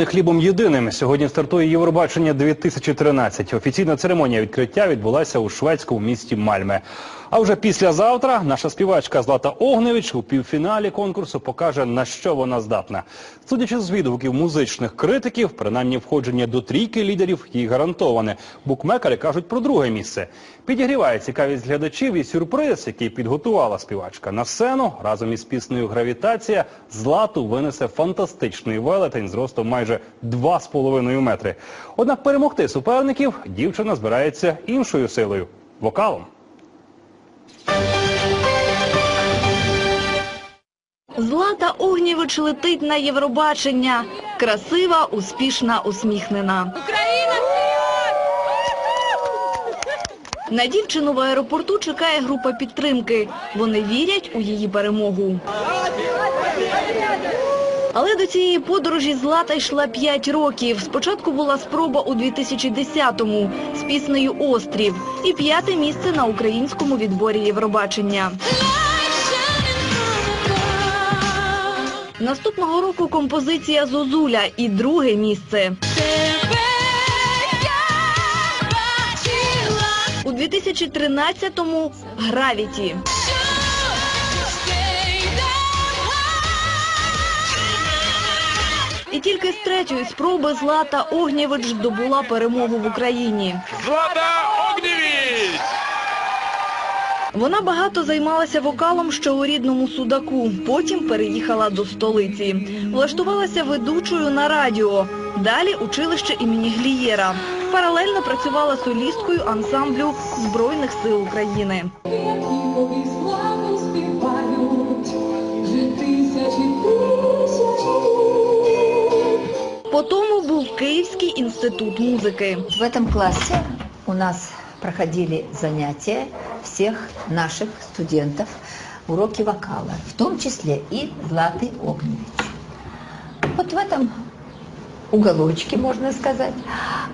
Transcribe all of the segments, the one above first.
Хлібом єдиним сьогодні стартує Євробачення 2013. Офіційна церемонія відкриття відбулася у шведському місті Мальме. А вже післязавтра наша співачка Злата Огневич у півфіналі конкурсу покаже на що вона здатна. Судячи з відгуків музичних критиків, принаймні входження до трійки лідерів їй гарантоване. Букмекери кажуть про друге місце. Підігріває цікавість глядачів і сюрприз, який підготувала співачка на сцену разом із піснею Гравітація Злату винесе фантастичний велетень з ростом майже 2,5 метри. Однак перемогти суперників дівчина збирається іншою силою вокалом. Злата Огнєвич летить на Євробачення. Красива, успішна, усміхнена. Україна На дівчину в аеропорту чекає група підтримки. Вони вірять у її перемогу. Але до цієї подорожі Злата йшла 5 років. Спочатку була спроба у 2010-му з піснею «Острів» і п'яте місце на українському відборі Євробачення. Наступного року композиція «Зозуля» і друге місце. У 2013-му «Гравіті». І тільки з третьої спроби Злата Огнєвич здобула перемогу в Україні. Злата Огнєвіч! Вона багато займалася вокалом ще у рідному Судаку, потім переїхала до столиці. Влаштувалася ведучою на радіо. Далі училище імені Глієра. Паралельно працювала солісткою ансамблю Збройних сил України. літ. По тому був Київський інститут музики. В этом классе у нас проходили занятия всех наших студентов, уроки вокала, в том числе и Златы Огневич. Вот в этом уголочке, можно сказать,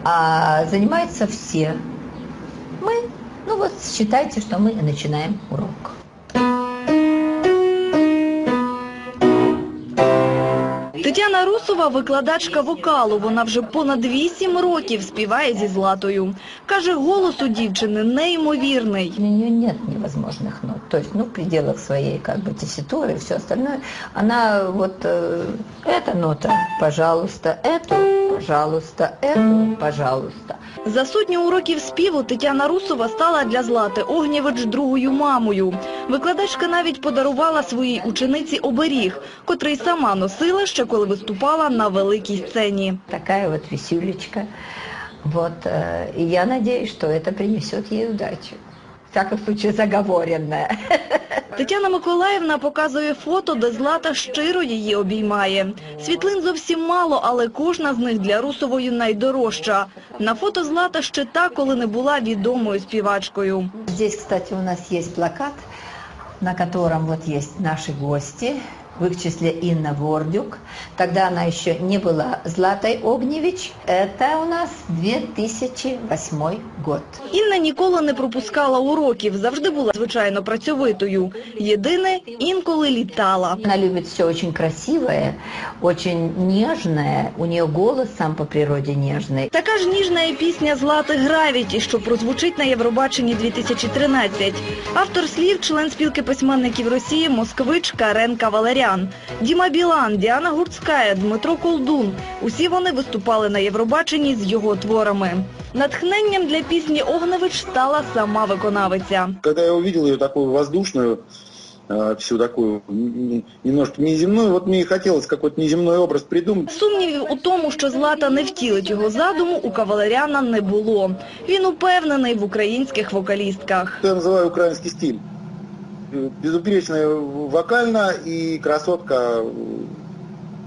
а занимаются все. Мы, ну вот считайте, что мы и начинаем урок. Тетяна Русова – викладачка вокалу. Вона вже понад 8 років співає зі Златою. Каже, голос у дівчини неймовірний. У нее нет невозможных нот. То есть, ну, в пределах своей как бы тесситуры и все остальное. Она вот э, эта нота, пожалуйста, эту, пожалуйста, эту, пожалуйста. За сотню уроків співу Тетяна Русова стала для Злати Огнєвич другою мамою. Викладачка навіть подарувала своїй учениці оберіг, котрий сама носила ще коли виступала на великій сцені. Такая вот висюлечка. Вот, э, и я надеюсь, что это принесет ей удачу. В всяком случае, заговоренная. Тетяна Миколаївна показує фото, де Злата щиро її обіймає. Світлин зовсім мало, але кожна з них для Русової найдорожча. На фото Злата ще та, коли не була відомою співачкою. Здесь, кстати, у нас є плакат, на якому вот наші гості в их числе Инна Вордюк. Тогда она еще не была Златой Огневич. Это у нас 2008 год. Інна ніколи не пропускала уроків, завжди була звичайно працьовитою. Єдине, інколи літала. Она любит все очень красивое, очень нежное. У нее голос сам по природе нежный. Така ж ніжна і пісня «Злати Гравіті», що прозвучить на Євробаченні 2013. Автор слів – член спілки письменників Росії «Москвич» Карен Кавалерян. Діма Білан, Діана Гурцкая, Дмитро Колдун – усі вони виступали на Євробаченні з його творами. Натхненням для пісні Огневич стала сама виконавиця. Когда я ее такую воздушную, э, всю такую немножко неземную, вот мне и хотелось какой-то неземной образ придумать. Сумнівів у тому, що Злата не втілить його задуму, у Кавалеряна не було. Він упевнений в українських вокалістках. Я называю украинский стиль Э, Безупречная вокально и красотка. э,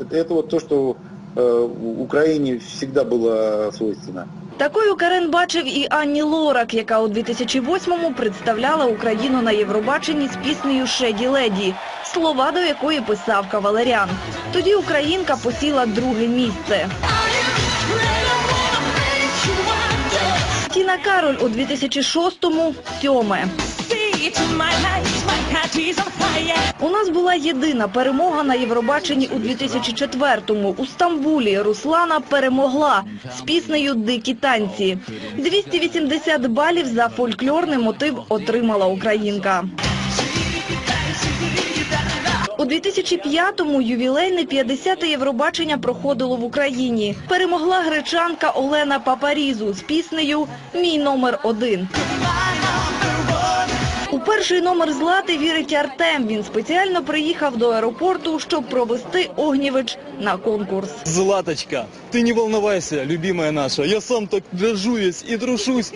Это, это вот то, что э, Украине всегда было свойственно. Такою Карен бачив і Анні Лорак, яка у 2008-му представляла Україну на Євробаченні з піснею «Шеді Леді», слова до якої писав Кавалерян. Тоді українка посіла друге місце. Тіна Кароль у 2006-му – сьоме. У нас була єдина перемога на Євробаченні у 2004-му. У Стамбулі Руслана перемогла з піснею «Дикі танці». 280 балів за фольклорний мотив отримала українка. У 2005-му ювілейне 50-те Євробачення проходило в Україні. Перемогла гречанка Олена Папарізу з піснею «Мій номер один». Перший номер Злати вірить Артем. Він спеціально приїхав до аеропорту, щоб провести Огнєвич на конкурс. Златочка, ты не волновайся, любимая наша. Я сам так дрожусь и трушусь.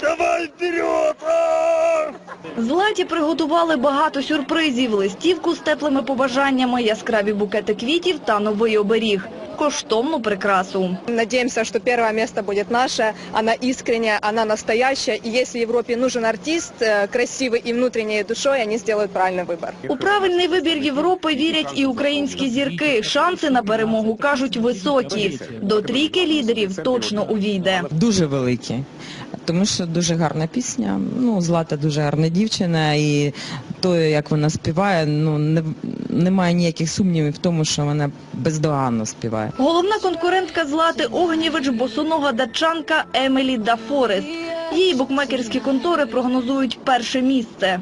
Давай вперед! Златі приготували багато сюрпризів, листівку з теплими побажаннями, яскраві букети квітів та новий оберіг Коштовну прикрасу. Надеемся, что первое место будет наше. Она искренняя, она настоящая. И если Европе нужен артист, э, красивый и внутренней душой, они сделают правильный выбор. У правильний вибір Європи вірять і українські зірки. Шанси на перемогу, кажуть, високі. До трійки лідерів точно увійде. Дуже великі. Тому що дуже гарна пісня. Ну, Злата дуже гарна дівчина, і то, як вона співає, ну не, немає ніяких сумнівів в тому, що вона бездоганно співає. Головна конкурентка Злати Огнєвич – босонога датчанка Емелі Дафорес. Її букмекерські контори прогнозують перше місце.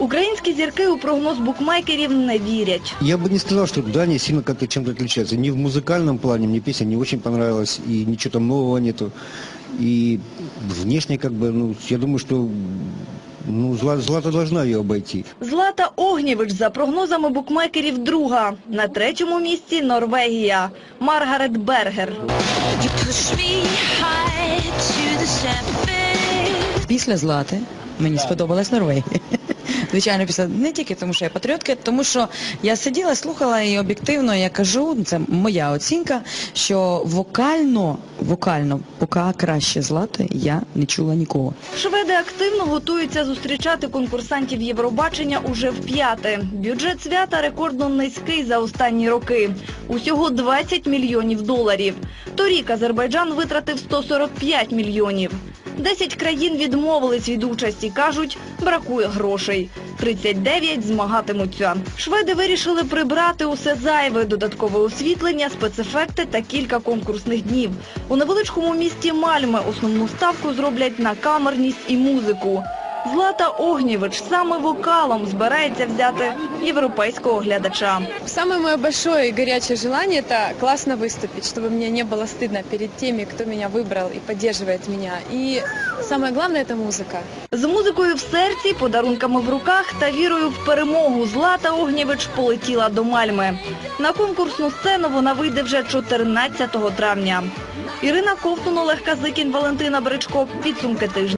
Українські зірки у прогноз букмекерів не вірять. Я бы не сказал, что Дания сильно как-то чем-то отличается. Ни в музыкальном плане мне песня не очень понравилась, и ничего там нового нету. И внешне, как бы, ну, я думаю, что ну, Зла- Злата должна ее обойти. Злата Огнєвич за прогнозами букмекерів друга. На третьому місці Норвегія. Маргарет Бергер. Після Злати мені сподобалась Норвегія. Звичайно, після не тільки тому, що я патріотка, тому що я сиділа, слухала і об'єктивно я кажу, це моя оцінка, що вокально, вокально, поки краще Злати, я не чула нікого. Шведи активно готуються зустрічати конкурсантів Євробачення уже в п'яте. Бюджет свята рекордно низький за останні роки. Усього 20 мільйонів доларів. Торік Азербайджан витратив 145 мільйонів. Десять країн відмовились від участі, кажуть, бракує грошей. 39 змагатимуться. Шведи вирішили прибрати усе зайве, додаткове освітлення, спецефекти та кілька конкурсних днів. У невеличкому місті Мальме основну ставку зроблять на камерність і музику. Злата Огнєвич саме вокалом збирається взяти європейського глядача. Самое мое большое и горячее желание – это классно выступить, чтобы мне не было стыдно перед теми, кто меня выбрал и поддерживает меня. И самое главное – это музыка. З музикою в серці, подарунками в руках та вірою в перемогу Злата Огнєвич полетіла до Мальми. На конкурсну сцену вона вийде вже 14 травня. Ірина Ковтун, Олег Казикін, Валентина Бричко. Підсумки тижня.